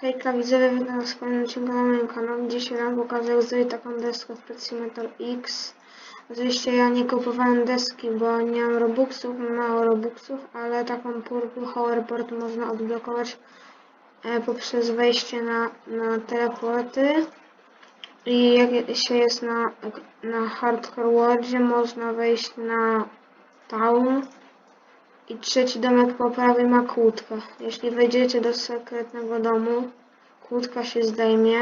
Hejka, widzowie, witam w kolejnym odcinku na moim kanale. Dzisiaj wam pokażę, jak zrobić taką deskę w Peximeter X. Oczywiście ja nie kupowałem deski, bo nie mam robuxów, mało robuxów, ale taką purple hoverboard można odblokować e, poprzez wejście na, na teleporty. I jak się jest na, na Hardcore Worldzie, można wejść na Town. I trzeci domek po prawej ma kłódkę. Jeśli wejdziecie do sekretnego domu, kłódka się zdejmie.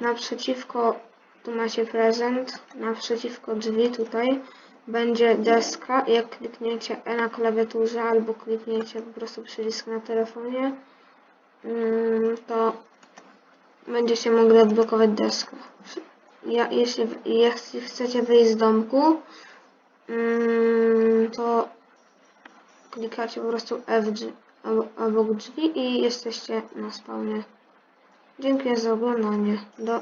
Naprzeciwko, tu macie prezent, naprzeciwko drzwi tutaj będzie deska. Jak klikniecie E na klawiaturze albo klikniecie po prostu przycisk na telefonie, mm, to będziecie mogli odblokować deskę. Ja, jeśli, jeśli chcecie wyjść z domku, mm, klikacie po prostu F obok drzwi i jesteście na spawnie. Dziękuję za oglądanie. Do,